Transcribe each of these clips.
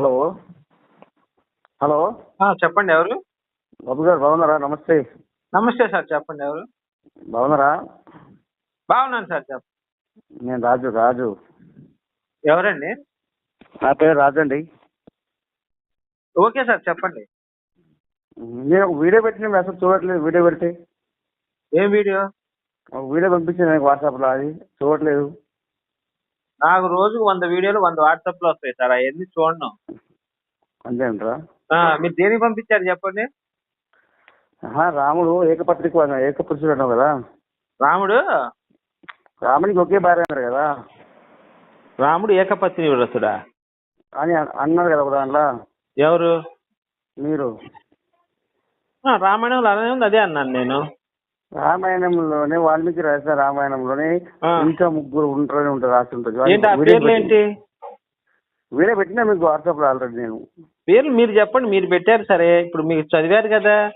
Hello. Hello. చెప్పండి ఎవరు? బాబు గారు బాగున్నారా? నమస్తే. నమస్తే సార్ చెప్పండి ఎవరు? బాగున్నారా? బాగున్నాను సార్ చెప్ప. నేను రాజు రాజు. ఎవరండి? నా పేరు రాజు అండి. ఓకే సార్ చెప్పండి. నేను ఒక వీడియో పెట్టిన అసలు చూడట్లేదు వీడియో పెడితే? ఏం వీడియో? ఒక వీడియో పంపించాను నాకు వాట్సాప్లో అది చూడట్లేదు. నాకు రోజుకు వంద వీడియోలు వంద వాట్సాప్లో వస్తాయి సార్. అవన్నీ చూడను. అంతే అంటారా? ఆ, మీరు దేనికి పంపించారు చెప్పండి? రాముడు ఏకపత్రిక ఏకపురుషుడు అన్నావు కదా. రాముడు? రాముడికి ఒకే భార్య అన్నారు కదా. రాముడు ఏకపత్ని వ్రతుడా అని అన్- అన్నారు కదా ఒక దాంట్లో. ఎవరు? మీరు. రామాయణంలో అలానే ఉంది అదే అన్నాను నేను. రామాయణంలోనే వాల్మీకి రాసిన రామాయణంలోనే. ఇంకా ముగ్గురు ఉంటారని ఉంటుంది రాసి ఉంటుంది ఏంటి ఆ వీడియో పేర్లు ఏంటి? వీడియో పెట్టినా మీకు వాట్సాప్లో ఆల్రెడీ నేను. పేర్లు మీరు చెప్పండి మీరు పెట్టారు సరే. ఇప్పుడు మీరు చదివారు కదా.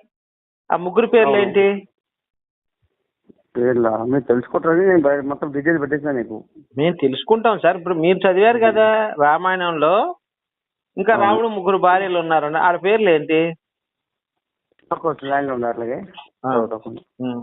ఆ ముగ్గురు పేర్లు. ఏంటి? పేర్లా? మీరు తెలుసుకుంటారని నేను మొత్తం పెట్టేసాను నీకు. మేము తెలుసుకుంటాం సార్. ఇప్పుడు మీరు చదివారు కదా రామాయణంలో. ఇంకా. రాముడు ముగ్గురు భార్యలు ఉన్నారు. ఆడ పేర్లు ఏంటి? ఆ. చదువుతాను. ఉం.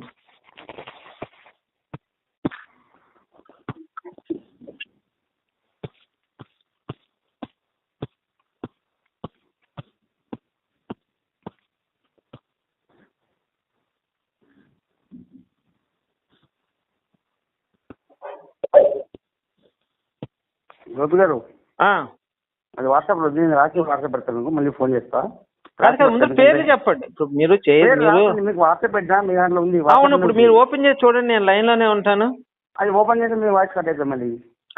గోపి గారు. అది వాట్సాప్లో నేను రాసి వాట్సాప్ పెడతాను మళ్ళీ ఫోన్ చేస్తా ముందు పేర్లు చెప్పండి. ఇప్పుడు మీరు చేయ పేరు మీరు రాసుకోండి, మీకు వాట్సాప్ మీ దాంట్లో ఉంది అవును వాట్సాప్ ఇప్పుడు. మీరు ఓపెన్ చేసి చూడండి నేను లైన్లోనే ఉంటాను. అది ఓపెన్ చేస్తే మీ వాయిస్ కట్ అవుతుంది మళ్ళీ.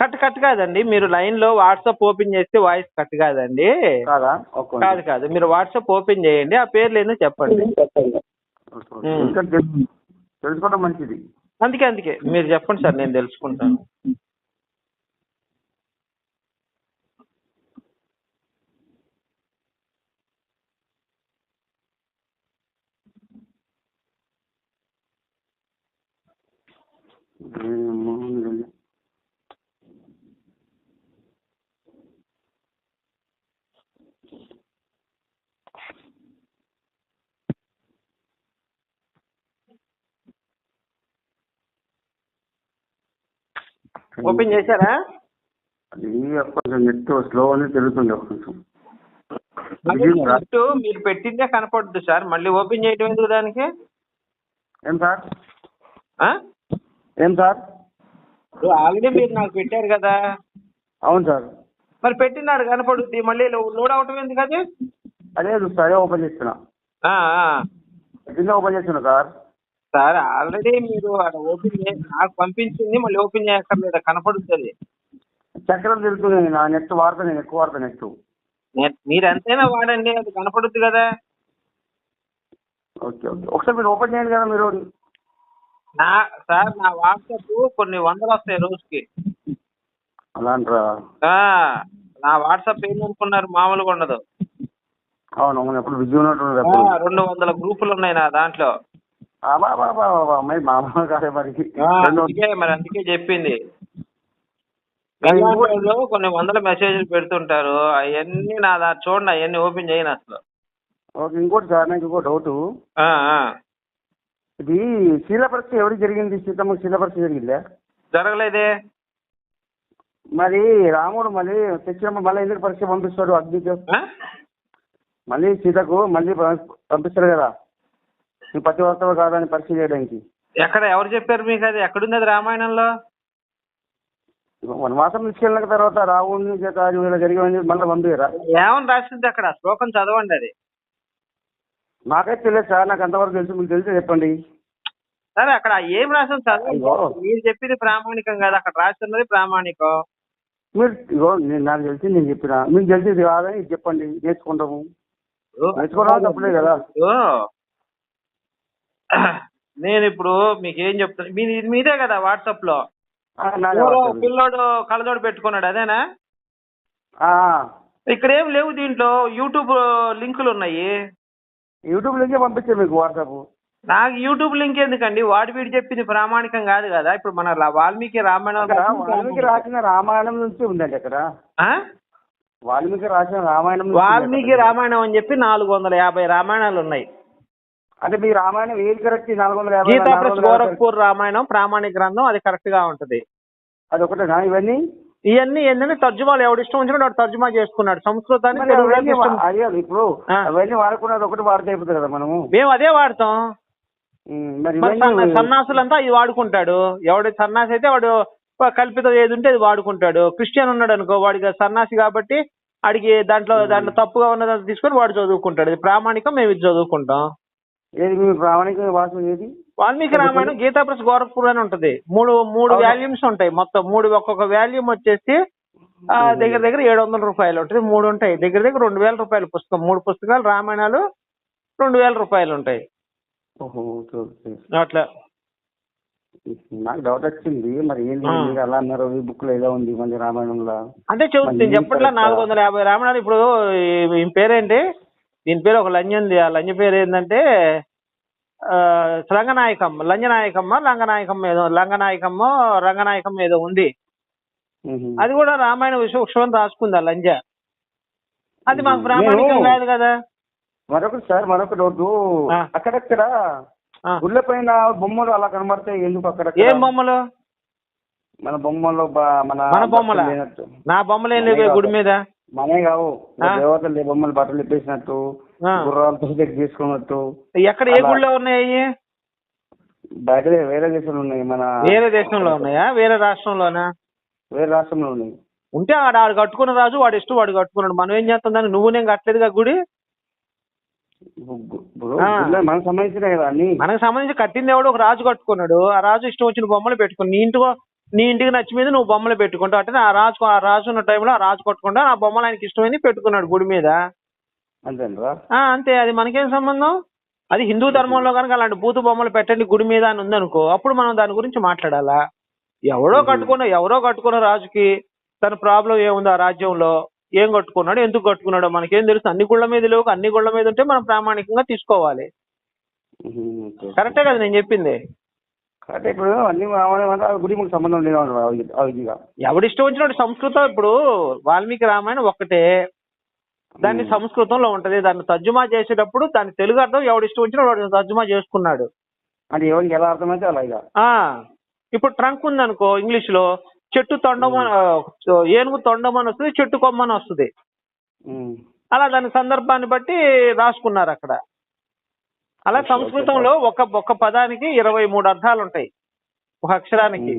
కట్ కట్ కాదండి. మీరు లైన్లో వాట్సాప్ ఓపెన్ చేస్తే వాయిస్ కట్ కాదండి. కాదా? కాదు మీరు వాట్సాప్ ఓపెన్ చేయండి. ఆ పేర్లు ఏందో చెప్పండి. తెలుసుకోవడం మంచిది. అందుకే అందుకే. మీరు చెప్పండి సార్ నేను తెలుసుకుంటాను. ఓపెన్ చేశారా? అది కొంచెం నెట్ స్లో అని తిరుగుతుంది ఒక కొంచెం నెట్ మీరు పెట్టిందే కనపడుద్ది సార్. మళ్ళీ ఓపెన్ చేయడం ఎందుకు దానికి? ఏం సార్? ఏం సార్? ఆల్రెడీ మీరు నాకు పెట్టారు కదా. అవును సార్. మరి పెట్టినాడు కనపడుద్ది. మళ్ళీ లోడ్ అవటం ఎందుకు అది? అదే అదే ఓపెన్ చేస్తున్నా. కింద ఓపెన్ చేస్తున్నా సార్. సార్ ఆల్రెడీ మీరు ఓపెన్ చేసి నాకు పంపించింది మళ్ళీ ఓపెన్ చేయక్కర్లేదు కనపడుతుంది చక్రం తిరుగుతుంది నా నెట్ వాడతా నేను ఎక్కువ వాడతా నెట్ నెట్ మీరు ఎంతైనా వాడండి అది కనపడుద్ది కదా. Okay okay. ఒకసారి మీరు ఓపెన్ చేయండి కదా మీరు. నా సార్ నా వాట్సాప్ కొన్ని వందలు వస్తాయి రోజుకి. అలా అంటారా ఆ, నా వాట్సాప్ ఏందనుకున్నారు మామూలుగా ఉండదు. అవును అవును ఎప్పుడు బిజీ ఉన్నట్టు ఆ, రెండు వందల గ్రూపులు ఉన్నాయి నా దాంట్లో. మరి మామూలు కాదే మరి. ఆ, రెండు అందుకే మరి అందుకే చెప్పింది. కానీ ఇలాంటి కొన్ని వందల మెసేజ్లు పెడుతుంటారు. అవన్నీ నా దా చూడండి అవన్నీ ఓపెన్ చేయను అసలు. ఓకే ఇంకోటి సార్ నాకు ఇంకో డౌట్. ఆ, ఆ. ఇది శీలపరీక్ష ఎవరికి జరిగింది? సీతమ్మకి శీలపరీక్ష జరిగిందా? జరగలేదే. మరి రాముడు మళ్ళీ తెచ్చినప్పుడు మళ్ళీ ఎందుకు పరీక్ష పంపిస్తాడు? అగ్నికి ఆ? మళ్ళీ సీతకు మళ్ళీ ప- పంపిస్తారు కదా. నీ పతి వస్తావా కాదా అని పరీక్ష చేయడానికి. ఎక్కడ ఎవరు చెప్పారు మీకు అది? ఎక్కడుంది అది రామాయణంలో వనవాసం తీసుకెళ్ళిన తర్వాత రావుని చేత ఇలా జరిగిందని మళ్ళీ పంపించరా ఏమని రాసింది అక్కడ? శ్లోకం చదవండి అది. నాకైతే తెలియదు సార్. నాకు అంతవరకు తెలుసు. మీకు తెలిసి చెప్పండి. సరే అక్కడ ఏం చదవండి అయ్యో. మీరు చెప్పింది ప్రామాణికం కాదు అక్కడ రాస్తున్నది ప్రామాణికం. మీరు నేను నాకు తెలిసి నేను చెప్పిన. మీకు తెలిసింది కాదని చెప్పండి నేర్చుకుంటాము. నేర్చుకోవడం తప్పలేదు కదా. నేను ఇప్పుడు మీకు ఏం చెప్తాను మీది ఇది మీదే కదా వాట్సాప్లో. పిల్లోడు కళ్ళజోడు పెట్టుకున్నాడు అదేనా? ఆ, ఇక్కడ ఏం లేవు దీంట్లో యూట్యూబ్ లింకులు ఉన్నాయి. యూట్యూబ్ లింకే పంపించాను మీకు వాట్సాప్. నాకు యూట్యూబ్ లింక్ ఎందుకండి? వాడి వీడు చెప్పింది ప్రామాణికం కాదు కదా? ఇప్పుడు మన వాల్మీకి రామాయణం వాల్మీకి రాసిన రామాయణం నుంచి ఉందండి అక్కడ. ఆ? వాల్మీకి రాసిన రామాయణం వాల్మీకి. రామాయణం అని చెప్పి నాలుగు వందల యాభై రామాయణాలు ఉన్నాయి. అంటే మీ రామాయణం ఏది కరెక్ట్ నాలుగు వందల యాభై గీతా ప్లస్? గోరఖ్పూర్ రామాయణం ప్రామాణిక గ్రంథం అది కరెక్ట్గా ఉంటది. అది ఒకటేనా ఇవన్నీ? ఇవన్నీ ఏంటంటే తర్జుమాలు ఎవడు ఇష్టం వచ్చినట్టు వాడు తర్జుమా చేసుకున్నాడు. సంస్కృతాన్ని ఇప్పుడు. అవన్నీ వాడుకున్నది ఒకటి వాడితే అయిపోతుంది కదా మనము? మేము అదే వాడతాం. మరి సన్నాసులంతా ఇది వాడుకుంటాడు. ఎవడు సన్నాసి అయితే వాడు కల్పిత ఏది ఉంటే అది వాడుకుంటాడు. క్రిస్టియన్ ఉన్నాడు అనుకో వాడికి సన్నాసి కాబట్టి వాడికి దాంట్లో దాంట్లో తప్పుగా ఉన్నది తీసుకొని వాడు చదువుకుంటాడు. ఇది ప్రామాణికం మేము ఇది చదువుకుంటాం. ఏది మీ ప్రామాణిక వాసం ఏది? వాల్మీకి రామాయణం గీతా ప్లస్ గోరఖ్పూర్ అని ఉంటది. మూడు మూడు. వాల్యూమ్స్ ఉంటాయి మొత్తం. మూడు ఒక్కొక్క వాల్యూమ్ వచ్చేసి దగ్గర దగ్గర ఏడు వందల రూపాయలు ఉంటుంది. మూడు ఉంటాయి. దగ్గర దగ్గర రెండు వేల రూపాయల పుస్తకం. మూడు పుస్తకాలు రామాయణాలు రెండు వేల రూపాయలు ఉంటాయి. Okay okay. అట్లా. నాకు డౌట్ వచ్చింది. మరి అలా అన్నారు. ఈ బుక్లో ఏదో ఉంది మన రామాయణంలో. అంటే మరి చెప్పట్లా? నాలుగు వందల యాభై రామాయణాలు ఇప్పుడు ఈ- పేరేంటి? దీని పేరు ఒక లంజ ఉంది. ఆ లంజ పేరు ఏంటంటే రంగనాయకమ్మ. లంజనాయకమ్మ లంగనాయకమ్మ ఏదో లంగనాయకమ్మ రంగనాయకమ్మ ఏదో ఉంది. అది కూడా రామాయణ విశ్వక్షం రాసుకుంది ఆ లంజ. అది మాకు ప్రామాణికం కాదు కదా. మరొకటి సార్ మరొక ఆ. అక్కడక్కడ. గుళ్ళ పైన బొమ్మలు అలా కనబడతాయి. ఎందుకు అక్కడ ఏం బొమ్మలు? మన బొమ్మల్లో బా- మన మన బొమ్మలా? నా బొమ్మలు ఏం లేవు గుడి మీద? మనే కావు. దేవతలు బొమ్మలు బట్టలు ఇప్పేసినట్టు. గుర్రాలతో చెక్ చేసుకున్నట్టు. ఎక్కడ ఏ. గుళ్ళో ఉన్నాయి? బయట వేరే దేశంలో ఉన్నాయి. మన వేరే దేశంలో ఉన్నాయా? వేరే రాష్ట్రంలోనా? వేరే రాష్ట్రంలో ఉన్నాయి. ఉంటే ఆడ ఆడు కట్టుకున్న రాజు వాడు ఇష్టం వాడు కట్టుకున్నాడు. మనం ఏం చేస్తాం దాన్ని నువ్వు నేను కట్టలేదుగా గుడి ఇప్పుడు గు- ఇప్పుడు ఆ. గుళ్ళ మనకు సంబంధించిన కదా అన్ని. మనకు సంబంధించి కట్టింది ఎవడో ఒక రాజు కట్టుకున్నాడు. ఆ రాజు ఇష్టం వచ్చిన బొమ్మలు పెట్టుకుని నీ ఇంటికో నీ ఇంటికి నచ్చి మీద నువ్వు బొమ్మలు పెట్టుకుంటావు. అంటే ఆ రాజు ఆ రాజు ఉన్న టైంలో ఆ రాజు కట్టుకుంటా ఆ బొమ్మలు ఆయనకి ఇష్టమైంది పెట్టుకున్నాడు గుడి మీద. అంతే. అది మనకేం సంబంధం? అది హిందూ ధర్మంలో కనుక అలాంటి బూతు బొమ్మలు పెట్టండి గుడి మీద అని ఉందనుకో అప్పుడు మనం దాని గురించి మాట్లాడాలా? ఎవడో. కట్టుకున్న ఎవరో కట్టుకున్న రాజుకి తన ప్రాబ్లం ఏముంది ఆ రాజ్యంలో? ఏం కట్టుకున్నాడు ఎందుకు కట్టుకున్నాడో మనకేం తెలుసు. అన్ని గుళ్ళ మీద లేవు అన్ని గుళ్ళ మీద ఉంటే మనం ప్రామాణికంగా తీసుకోవాలి. కరెక్టే కదా నేను చెప్పింది? ఇప్పుడు అన్ని గుడి సంబంధం లేదు ఎవడిష్టం వచ్చినట్టు సంస్కృతం ఇప్పుడు వాల్మీకి రామాయణం ఒక్కటే. దాన్ని సంస్కృతంలో ఉంటది. దాన్ని తర్జుమా చేసేటప్పుడు దాని తెలుగు అర్థం ఎవడిష్టం వచ్చినట్టు వాడు తర్జుమా చేసుకున్నాడు. అంటే ఎవరికి ఎలా అర్థమైతే అలా ఇక. ఆ ఇప్పుడు ట్రంక్ ఉందనుకో ఇంగ్లీష్లో చెట్టు తొండం అని- ఆ, ఏనుగు తొండం అని వస్తుంది చెట్టు కొమ్మని వస్తుంది. అలా దాని సందర్భాన్ని బట్టి రాసుకున్నారు అక్కడ. అలా సంస్కృతంలో ఒక ఒక పదానికి ఇరవై మూడు అర్థాలు ఉంటాయి ఒక అక్షరానికి.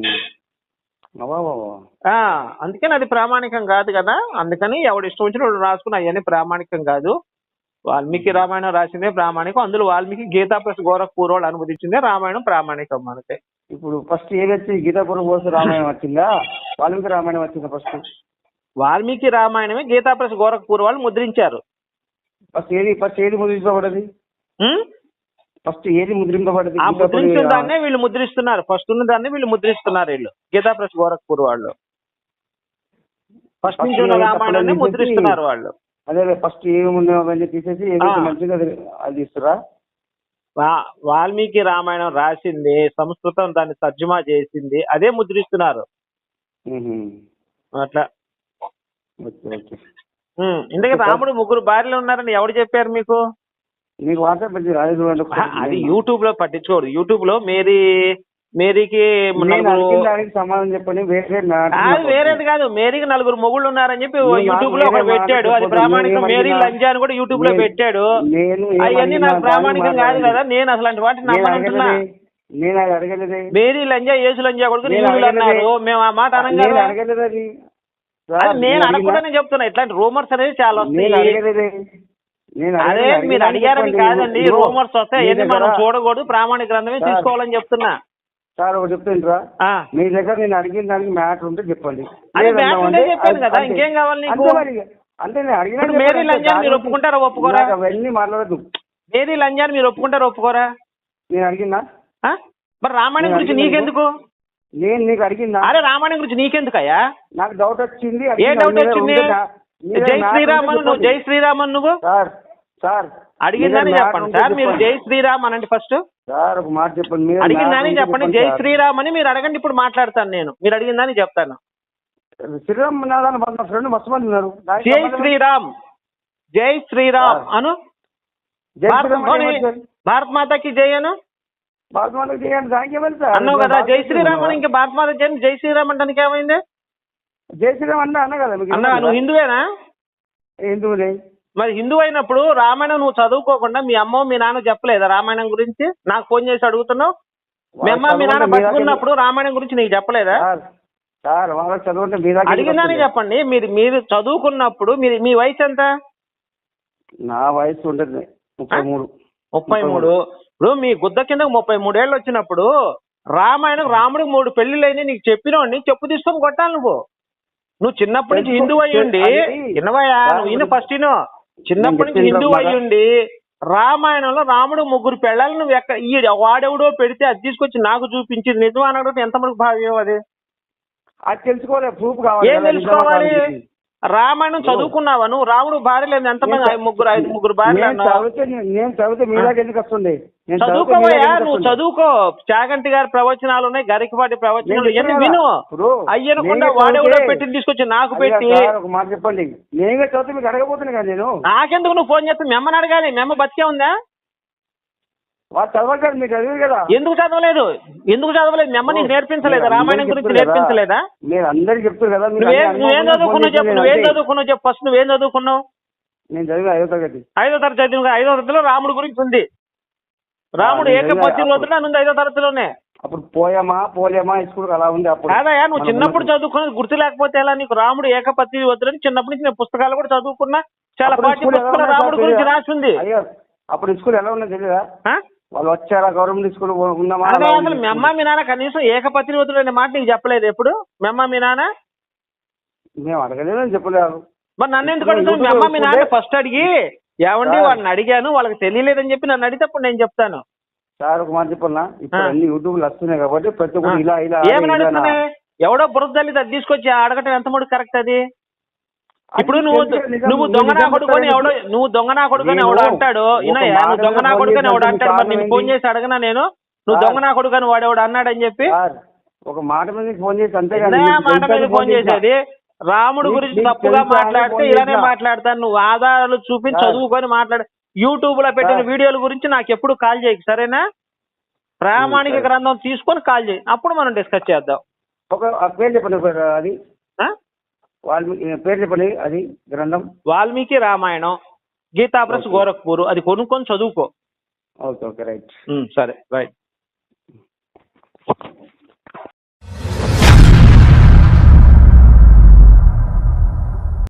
అందుకని అది ప్రామాణికం కాదు కదా. అందుకని ఎవడు ఇష్టం వచ్చినప్పుడు రాసుకున్న అవన్నీ ప్రామాణికం కాదు. వాల్మీకి రామాయణం రాసిందే ప్రామాణికం. అందులో వాల్మీకి గీతా ప్లస్ గోరఖ్పూర్ వాళ్ళు అనువదించిందే రామాయణం ప్రామాణికం మనకి. ఇప్పుడు ఫస్ట్ ఏది వచ్చి గీతాపురం కోసం రామాయణం వచ్చిందా? వాల్మీకి రామాయణం వచ్చిందా ఫస్ట్? వాల్మీకి రామాయణమే గీతా ప్లస్ గోరఖ్పూర్ వాళ్ళు ముద్రించారు. ఫస్ట్ ఏది ఫస్ట్ ఏది ముద్రించబడ్డది? ఉం? ఫస్ట్ ఏది ముద్రింపబడ్డది ఆ ముద్రించిన దాన్నే వీళ్ళు ముద్రిస్తున్నారు. ఫస్ట్ ఉన్న దాన్ని వీళ్ళు ముద్రిస్తున్నారు వీళ్ళు. గీతా ప్లస్ గోరఖ్పూర్ వాళ్ళు ఫస్ట్ నుంచి ఉన్న రామాయణాన్ని ముద్రిస్తున్నారు వాళ్ళు. అదే ఫస్ట్ ఏమి ఉన్నాయో అవన్నీ తీసేసి. మంచిగా అది ఇస్తారా? వా- వాల్మీకి రామాయణం రాసింది సంస్కృతం దాన్ని తర్జుమా చేసింది అదే ముద్రిస్తున్నారు. అట్లా. ఇందుకే రాముడు ముగ్గురు భార్యలు ఉన్నారని ఎవరు చెప్పారు మీకు. అది యూట్యూబ్లో పట్టించుకోడు యూట్యూబ్లో మేరీ మేరీకి దానికి సమాధానం చెప్పండి. వేరే నా- కాదు వేరేది కాదు. మేరీకి నలుగురు మొగుళ్ళు ఉన్నారని చెప్పి యూట్యూబ్లో వేరే పెట్టాడు. అది. ప్రామాణికం మేరీ లంజా అని కూడా యూట్యూబ్లో పెట్టాడు. నేను అవన్నీ నాకు ప్రామాణికం కాదు కదా. నేను అసలు వాటిని నేను నమ్మనంటున్నా. నేను అది అడగలేదే. మేరీ లంజా యేసు లంజా కొడుకు. అన్నారు. మేము ఆ మాట అనం నేను కదా అడగలేదు అది. నేను అనకూడదని చెప్తున్నా. ఇట్లాంటి రూమర్స్ అనేది చాలా వస్తాయి. అదే. మీరు అడిగారని. కాదండి. రూమర్స్ వస్తాయి. మనం చూడకూడదు. ప్రామాణిక గ్రంథమే. తీసుకోవాలని చెప్తున్నా. సార్ ఒకటి చెప్తుండ్రా ఆ. మీ దగ్గర నేను అడిగిన దానికి మ్యాటర్ ఉంటే చెప్పండి. ఇంకేం కావాలి అంటే నేను అడిగిన మేరీ లంజాని మీరు ఒప్పుకుంటారా ఒప్పుకోరా? అవన్నీ మాట్లాడదు మేరీ లంజాని మీరు ఒప్పుకుంటారా ఒప్పుకోరా? నేను అడిగినా ఆ? మరి రామాయణం గురించి నీకెందుకు? నేను నీకు అడిగిందా? అరే రామాయణం గురించి నీకెందుకయ్యా? నాకు డౌట్ వచ్చింది ఏ. డౌట్ వచ్చింది? జై matter శ్రీరామ్ ఉంటే అని నువ్వు. జై శ్రీరామ్ అని నువ్వు? సార్. సార్ అడిగిందని చెప్పండి సార్ మీరు. జై శ్రీరామ్ అనండి ఫస్ట్. సార్ ఒక మాట చెప్పండి మీరు అడిగిందని చెప్పండి జై. శ్రీరామ్ అని మీరు అడగండి ఇప్పుడు మాట్లాడతాను నేను. మీరు అడిగిందని చెప్తాను. శ్రీరామ్ మా ఫ్రెండ్ మస్తు మంది ఉన్నారు. జై శ్రీరామ్ జై శ్రీరామ్ అను? జై భారత మాతకి జై అను? భారత మాతకు చేయండి దానికి ఏమైంది సార్? అన్నావు కదా జై శ్రీరామ్ అని ఇంకా భారత్ మాత జై జై శ్రీరామ్ అంటే ఏమైంది? జై శ్రీరామ్ అన్న అన్న కదా మీకు అన్నా నువ్వు హిందువేనా? హిందువులే. మరి హిందూ అయినప్పుడు రామాయణం నువ్వు చదువుకోకుండా మీ అమ్మ మీ నాన్న చెప్పలేదా రామాయణం గురించి? నాకు ఫోన్ చేసి అడుగుతున్నావు? మీ అమ్మ మీ నాన్న బతుకున్నప్పుడు రామాయణం గురించి నీకు చెప్పలేదా? సార్ వాళ్ళకి మీ అడిగిందని? చెప్పండి. మీరు మీరు చదువుకున్నప్పుడు మీరు మీ వయసు ఎంత? నా వయసు ఉంటుంది. ముప్పై మూడు. ముప్పై మూడు. ఇప్పుడు మీ గుద్ద కింద ముప్పై మూడేళ్ళు వచ్చినప్పుడు రామాయణం రాముడికి మూడు పెళ్ళిళ్ళైనా నీకు చెప్పినోడిని చెప్పు తీసుకొని కొట్టాలి నువ్వు. నువ్వు చిన్నప్పటి నుంచి హిందూ అయ్యుండి. వినవయ్యా నువ్వు ఈయన ఫస్ట్ ఇను చిన్నప్పటి నుంచి హిందూ అయ్యుండి రామాయణంలో రాముడు ముగ్గురు పెళ్ళాలి నువ్వు ఎక్కడ ఈ వాడెవడో పెడితే అది తీసుకొచ్చి నాకు చూపించింది నిజం అనడం ఎంతమందికి భావ్యం అది? అది తెలుసుకోవాలి ప్రూఫ్ కావాలి ఏం నిజమా తెలుసుకోవాలి? రామాయణం చదువుకున్నావా నువ్వు? రాముడు భార్య లేదు ఎంతమంది ముగ్గురు ఐదు ముగ్గురు భార్యలు నేను చదివితే ఎందుకు వస్తుంది? చదువుకోవయ్యా నువ్వు? చదువుకో. చాగంటి గారి ప్రవచనాలు ఉన్నాయి గరికపాటి ప్రవచనాలు నేను ఎన్ని చెప్తున్నా విను. అయ్యనకుండా వాడెవడో పెట్టి తీసుకొచ్చి నాకు పెట్టి. మాట చెప్పండి. నేనే చదివితే మీకు అడగబోతున్నా నేను? నాకెందుకు నువ్వు ఫోన్ చేస్తే మెమ్మని అడగాలి. మెమ్మ బతికే ఉందా? చదివి కదా. ఎందుకు చదవలేదు? ఎందుకు చదవలేదు? మెమ్మ నీకు నేర్పించలేదా? రామాయణం గురించి. నేర్పించలేదా? మీరు అందరికి చెప్తారు కదా నువ్వేం చదువుకున్నావు చెప్పు నువ్వేం నేను చదువుకున్నావు చెప్పు? ఫస్ట్ నువ్వేం చదువుకున్నావు? నేను చదివి ఐదో తరగతి. ఐదో తరగతి చదివి ఐదో తరగతిలో రాముడి గురించి ఉంది. రాముడు చదివా. రోజున ఉంది ఐదో తరగతిలోనే. అప్పుడు పోయామా పోలేమా? స్కూల్ అలా ఉంది అప్పుడు. కాదయ్యా నువ్వు చిన్నప్పుడు. చదువుకున్నది గుర్తు లేకపోతే ఎలా? నీకు రాముడు ఏకపత్తి వద్దని చిన్నప్పటి నుంచి నేను పుస్తకాలు కూడా చదువుకున్నా. చాలా పాఠ్య ఎలా పుస్తకాలు రాముడి గురించి తెలియదా? రాసి ఉంది. అయ్యో అప్పుడు స్కూల్ ఎలా ఉన్నది తెలియదా? వాళ్ళు వచ్చారా? గవర్నమెంట్ స్కూల్ ఉన్నామా అదే అసలు మీ అమ్మ మీ నాన్న కనీసం ఏకపత్రి వద్దుడు అనే మాట నీకు చెప్పలేదు ఎప్పుడు? మీ అమ్మ మీ నాన్న? మేము అడగలేదని చెప్పలేదు. మరి నన్ను ఎందుకు అడుగుతావు మీ అమ్మ మీ నాన్న ఫస్ట్ అడిగి ఏమండి. వాళ్ళని అడిగాను వాళ్ళకి తెలియలేదని చెప్పి నన్ను అడిగితే నేను చెప్తాను. సార్ ఒక మాట చెప్పన్నా? ఇప్పుడు. అన్ని యూట్యూబ్లు వస్తున్నాయి కాబట్టి ప్రతి ఒక్కరు. ఇలా ఇలా ఏమని అడుగుతున్నాయి ఎవడో బురద తల్లి అది తీసుకొచ్చి అడగటం ఎంత ముడి కరెక్ట్ అది? ఇప్పుడు నువ్వు నువ్వు నువ్వు దొంగ నా నిజం కొడుకొని ఎవడో నువ్వు దొంగ నా కొడుకొని ఎవడో అంటాడు ఇనయ్యా నువ్వు దొంగ నా ఫోన్ కొడుకొని ఎవడో అంటాడు మరి నేను ఫోన్? చేసి అడగనా నేను నువ్వు. దొంగ నా కొడుకొని వాడేవాడు అన్నాడని చెప్పి ఒక మాట మీద ఫోన్ చేసి మీకు మాట మీద ఫోన్. చేసేది రాముడు గురించి తప్పుగా మాట్లాడితే ఇలానే. మాట్లాడతాను నువ్వు ఆధారాలు చూపించి. చదువుకొని మాట్లాడు యూట్యూబ్లో పెట్టిన. వీడియోల గురించి నాకు ఎప్పుడు కాల్ చేయకు సరేనా ప్రామాణిక. గ్రంథం తీసుకొని కాల్ చేయి అప్పుడు మనం డిస్కస్ చేద్దాం ఒక పేరు చెప్పండి అది? వాల్మీకి పేరు చెప్పండి అది గ్రంథం? వాల్మీకి రామాయణం గీతా ప్రెస్. గోరఖ్పూర్ అది కొనుక్కొని చదువుకో. Okay okay right. సరే రైట్